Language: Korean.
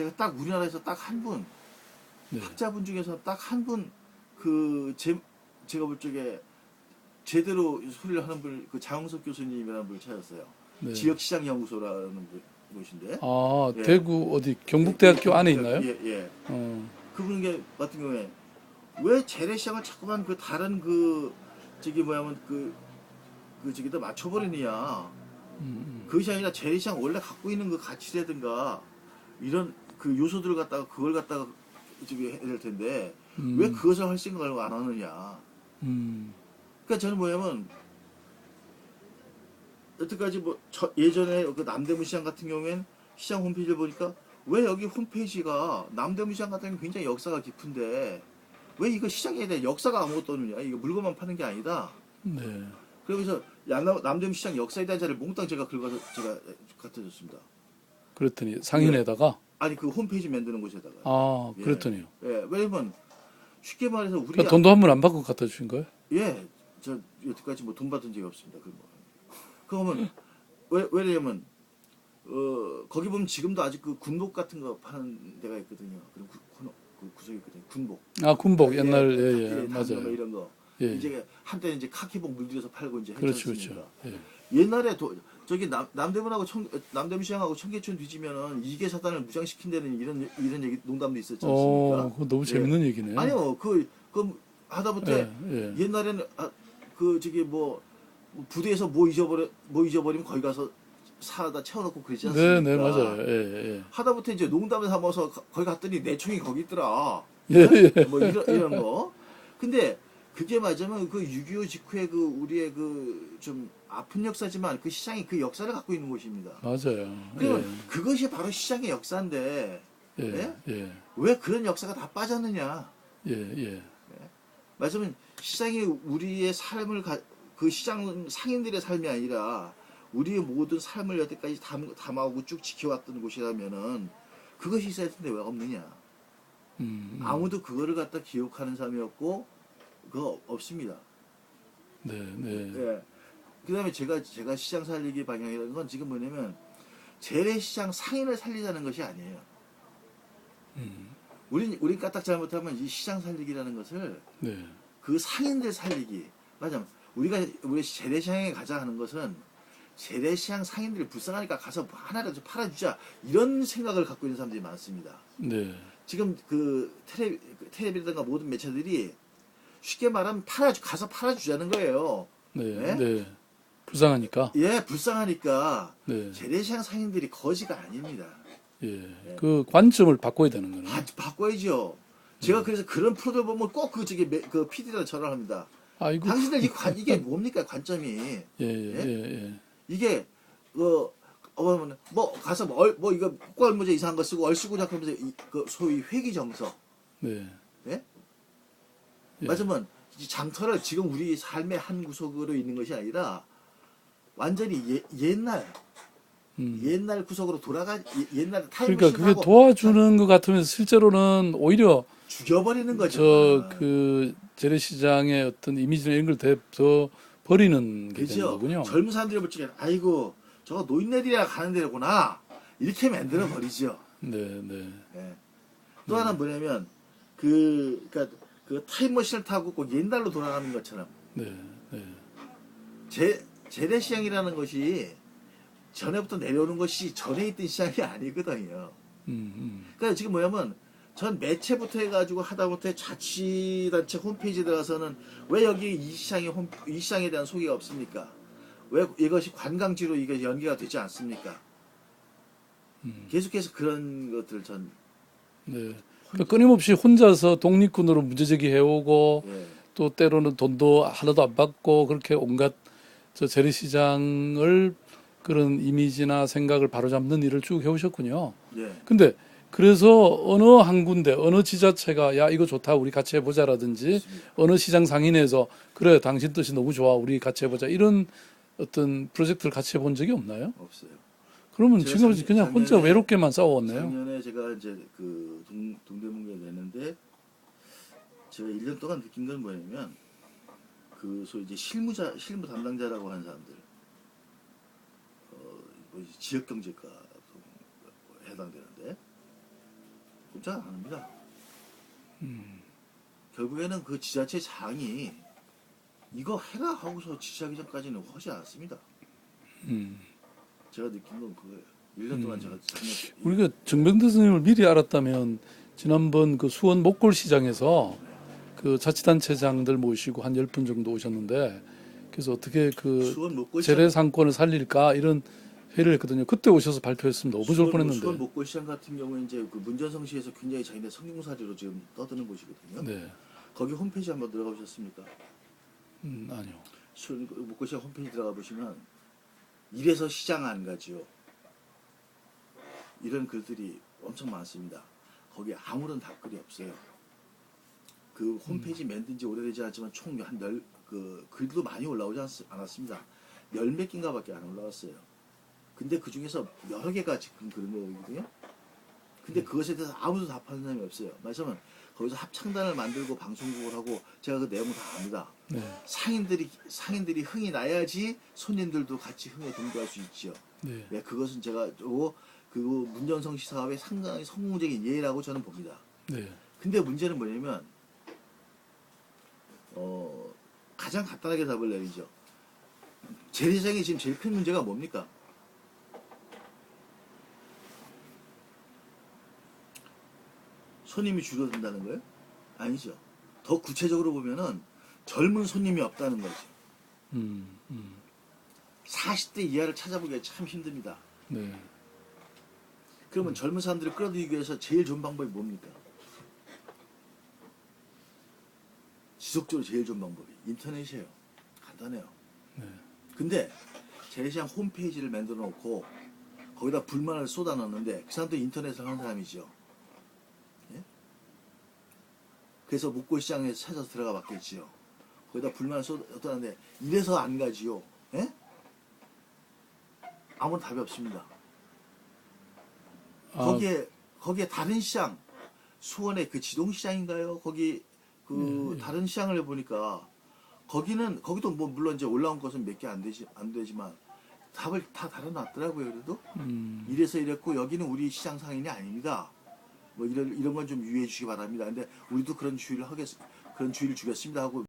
제가 딱 우리나라에서 딱 한 분, 네. 학자분 중에서 딱 한 분, 그, 제, 제가 볼 적에 제대로 소리를 하는 분, 그 장홍석 교수님이라는 분을 찾았어요. 네. 지역시장연구소라는 분- 곳인데. 아 예. 대구 어디 경북대학교 안에 있나요? 예, 예. 어, 그분께 같은 경우에 왜 재래시장을 자꾸만 그 다른 그 저기 뭐냐면 그, 그 저기다 맞춰버리느냐. 음, 그것이 아니라 재래시장 원래 갖고 있는 그 가치라든가 이런 그 요소들을 갖다가 그걸 갖다가 저기 해야 될 텐데 음, 왜 그것을 할 생각을 안 하느냐. 음, 그러니까 저는 뭐냐면 여태까지 뭐 저- 예전에 그 남대문 시장 같은 경우엔 시장 홈페이지를 보니까 왜 여기 홈페이지가 남대문 시장 같은 경우는 굉장히 역사가 깊은데 왜 이거 시장에 대한 역사가 아무것도 없느냐? 이거 물건만 파는 게 아니다. 네. 그러면서 양- 남대문 시장 역사에 대한 자를 몽땅 제가 긁어서 제가 갖다 줬습니다 그랬더니 상인에다가 아니 그 홈페이지 만드는 곳에다가 아 예. 그랬더니요. 예 왜냐면 쉽게 말해서 우리 그러니까 돈도 한 번 안 받고 갖다 주신 거예요? 예, 저 여태까지 뭐 돈 받은 적이 없습니다. 그 뭐. 그러면 왜 왜냐면 어 거기 보면 지금도 아직 그 군복 같은 거 파는 데가 있거든요. 그리고 구, 구, 그 구석이 있거든요. 군복. 아 군복 옛날 예, 예 예 예, 단거 맞아요. 이런 거. 예. 이제 한때는 이제 카키복 물들여서 팔고 이제 그렇죠? 그렇죠. 예. 옛날에 도, 저기 남, 남대문하고 청, 남대문 시장하고 청계천 뒤지면은 이계 사단을 무장시킨다는 이런 이런 얘기 농담도 있었지 않습니까? 어, 그거 너무 예. 재밌는 얘기네. 아니요, 그, 그 하다못해 예, 예. 옛날에는 아, 그 저기 뭐 부대에서 뭐 잊어버려 뭐 잊어버리면 거기 가서 사다 채워놓고 그러지 않습니까? 네, 네, 맞아요. 예, 예. 하다못해 이제 농담을 삼아서 가- 거기 갔더니 내 총이 거기 있더라. 예, 예. 뭐 이런 이런 거. 근데 그게 맞으면 그 6.25 직후에 그 우리의 그 좀 아픈 역사지만 그 시장이 그 역사를 갖고 있는 곳입니다. 맞아요. 그러면 그것이 바로 시장의 역사인데 예, 예? 예, 왜 그런 역사가 다 빠졌느냐? 예, 예. 말하자면 시장이 우리의 삶을 가, 그 시장 상인들의 삶이 아니라 우리의 모든 삶을 여태까지 담, 담아오고 쭉 지켜왔던 곳이라면은 그것이 있어야 텐데 왜 없느냐 음, 음. 아무도 그거를 갖다 기억하는 사람이었고 그거 없습니다 네, 네. 예. 그다음에 제가 제가 시장 살리기 방향이라는 건 지금 뭐냐면 재래시장 상인을 살리자는 것이 아니에요 음, 우리 우리 까딱 잘못하면 이 시장 살리기라는 것을 네. 그 상인들 살리기 맞아 우리가 우리 재래시장에 가자 하는 것은 재래시장 상인들이 불쌍하니까 가서 하나라도 팔아주자 이런 생각을 갖고 있는 사람들이 많습니다. 네. 지금 그 텔레 텔레비라든가 모든 매체들이 쉽게 말하면 팔아 가서 팔아주자는 거예요. 네. 네? 네. 불쌍하니까. 예, 불쌍하니까 네. 재래시장 상인들이 거지가 아닙니다. 예. 그 관점을 바꿔야 되는 거네. 바, 바꿔야죠. 제가 그래서 그런 프로들 보면 꼭 그 저기 매- 그 PD랑 전화를 합니다. 아이고. 당신들 이 관, 이게 뭡니까 관점이? 예, 예, 예, 예. 이게 그 어머면 뭐 가서 뭐, 얼, 뭐 이거 국가알모자 이상한 거 쓰고 얼씨구냐 그러면서 이, 그 소위 회기 정서 네. 예? 예. 맞으면 이 장터를 지금 우리 삶의 한 구석으로 있는 것이 아니라 완전히 예, 옛날 음. 옛날 구석으로 돌아가 예- 옛날 그러니까 타임머신 그게 도와주는 것 같으면 실제로는 오히려 죽여버리는 거죠. 저그 재래시장의 어떤 이미지나 이런 걸더 버리는 게 되는? 거군요. 젊은 사람들이 볼 적에 아이고 저거 노인네들이라 가는 데구나 이렇게 만들어 버리죠. 네, 네. 예. 또 하나 는 뭐냐면 그 그러니까 그 타임머신을 타고 꼭 옛날로 돌아가는 것처럼 네, 네. 재 재래 시장이라는 것이 전에부터 내려오는 것이 전에 있던 시장이 아니거든요. 음, 음. 그러니까 지금 뭐냐면 전 매체부터 해가지고 하다못해 자치단체 홈페이지 들어가서는 왜 여기 이 시장에 홈, 이 시장에 대한 소개가 없습니까? 왜 이것이 관광지로 이게 연계가 되지 않습니까? 음. 계속해서 그런 것들을 전 네. 그러니까 끊임없이 혼자서 독립군으로 문제제기 해오고 예, 또 때로는 돈도 하나도 안 받고 그렇게 온갖 저 재래시장을 그런 이미지나 생각을 바로잡는 일을 쭉 해오셨군요. 예, 근데 그래서 어느 한 군데 어느 지자체가 야 이거 좋다 우리 같이 해보자라든지. 어느 시장 상인에서 그래 당신 뜻이 너무 좋아 우리 같이 해보자 이런 어떤 프로젝트를 같이 해본 적이 없나요? 없어요. 그러면 지금 작- 그냥 혼자 작년에- 외롭게만 싸워왔네요. 작년에 제가 이제 그 동, 동대문구에 냈는데 제가 1년 동안 느낀 건 뭐냐면 그 소위 이제 실무자 실무 담당자라고 하는 사람들 어, 뭐 지역 경제과 해당되는데 꼼짝 안 합니다. 결국에는 그 지자체 장이 이거 해라 하고서 지시하기 전까지는 하지 않았습니다. 음. 제가 느낀 건 그거예요. 1년 동안 제가 작년 우리가 정병대 선생님을 미리 알았다면 지난번 그 수원 목골 시장에서 그 자치단체장들 모시고 한 열 분 정도 오셨는데 그래서 어떻게 그 수원 목골 재래 상권을 살릴까 이런 회의를 했거든요. 그때 오셔서 발표했으면 너무 좋을 수원 뻔했는데. 목골 시장 같은 경우에 이제 그 문전성시에서 굉장히 자기네 성공사례로 지금 떠드는 곳이거든요. 네. 거기 홈페이지 한번 들어가 보셨습니까? 음, 아니요. 수원 목골 시장 홈페이지 들어가 보시면 이래서 시장 안 가지요. 이런 글들이 엄청 많습니다. 거기에 아무런 답글이 없어요. 그 홈페이지 만든 지 오래되지 않았지만 총 한 열 그 글도 많이 올라오지 않, 않았습니다. 열 몇 개인가 밖에 안 올라왔어요. 근데 그 중에서 여러 개가 지금 그런 거거든요. 근데 그것에 대해서 아무도 답하는 사람이 없어요. 말하자면 거기서 합창단을 만들고 방송국을 하고 제가 그 내용을 다 압니다. 네. 상인들이 상인들이 흥이 나야지 손님들도 같이 흥에 동조할 수 있지요. 네. 네, 그것은 제가 요그 문전성 시 사업의 상당히 성공적인 예라고 저는 봅니다. 네. 근데 문제는 뭐냐면 어 가장 간단하게 답을 내리죠. 재래시장이 지금 제일 큰 문제가 뭡니까? 손님이 줄어든다는 거예요? 아니죠. 더 구체적으로 보면은 젊은 손님이 없다는 거죠. 음, 음. 40대 이하를 찾아보기가 참 힘듭니다. 네. 그러면 젊은 사람들을 끌어들이기 위해서 제일 좋은 방법이 뭡니까? 지속적으로 제일 좋은 방법이 인터넷이에요. 간단해요. 네. 근데 재래시장 홈페이지를 만들어 놓고 거기다 불만을 쏟아 넣는데 그 사람도 인터넷을 하는 사람이죠. 예? 그래서 목골시장에 찾아서 들어가 봤겠지요. 거기다 불만을 쏟아 넣는데 이래서 안 가지요. 예? 아무런 답이 없습니다. 아, 거기에 거기에 다른 시장 수원의 그 지동 시장인가요? 거기 그 네. 다른 시장을 해보니까 거기는 거기도 뭐 물론 이제 올라온 것은 몇 개 안 되지 안 되지만 답을 다 달아놨더라고요. 그래도 음, 이래서 이랬고 여기는 우리 시장 상인이 아닙니다. 뭐 이런 이런 건 좀 유의해 주시기 바랍니다. 근데 우리도 그런 주의를 하겠 그런 주의를 주겠습니다 하고